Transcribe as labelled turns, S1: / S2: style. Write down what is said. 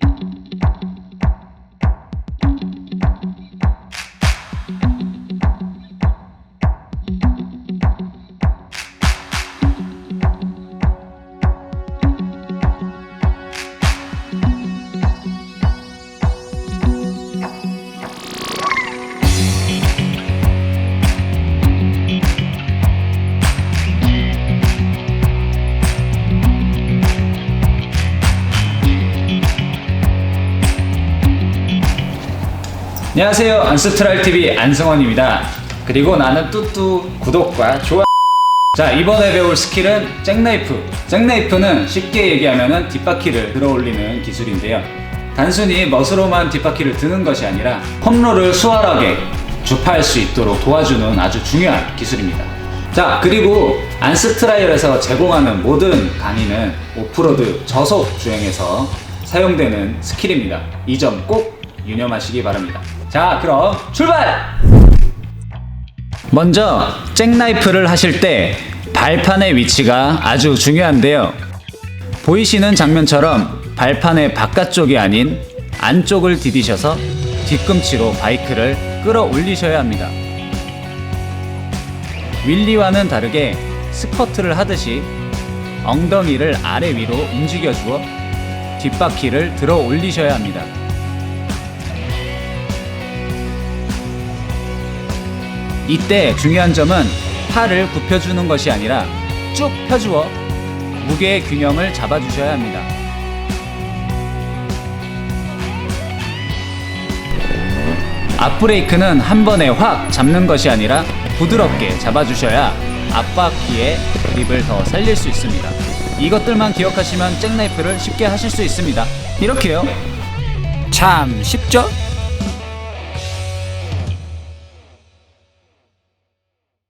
S1: Thank you. 안녕하세요. 안스트랄 TV 안승원입니다. 그리고 나는 뚜뚜 구독과 좋아요. 자 이번에 배울 스킬은 잭나이프. 잭나이프는 쉽게 얘기하면 뒷바퀴를 들어 올리는 기술인데요. 단순히 멋으로만 뒷바퀴를 드는 것이 아니라 홈런을 수월하게 주파할 수 있도록 도와주는 아주 중요한 기술입니다. 자 그리고 안스트라이얼에서 제공하는 모든 강의는 오프로드 저속 주행에서 사용되는 스킬입니다. 이 점 꼭 유념하시기 바랍니다. 자 그럼 출발! 먼저 잭나이프를 하실 때 발판의 위치가 아주 중요한데요. 보이시는 장면처럼 발판의 바깥쪽이 아닌 안쪽을 디디셔서 뒤꿈치로 바이크를 끌어올리셔야 합니다. 윌리와는 다르게 스쿼트를 하듯이 엉덩이를 아래 위로 움직여 주어 뒷바퀴를 들어 올리셔야 합니다. 이때 중요한 점은 팔을 굽혀주는 것이 아니라 쭉 펴주어 무게의 균형을 잡아주셔야 합니다. 앞브레이크는 한 번에 확 잡는 것이 아니라 부드럽게 잡아주셔야 앞바퀴의 그립을 더 살릴 수 있습니다. 이것들만 기억하시면 잭나이프를 쉽게 하실 수 있습니다. 이렇게요. 참 쉽죠?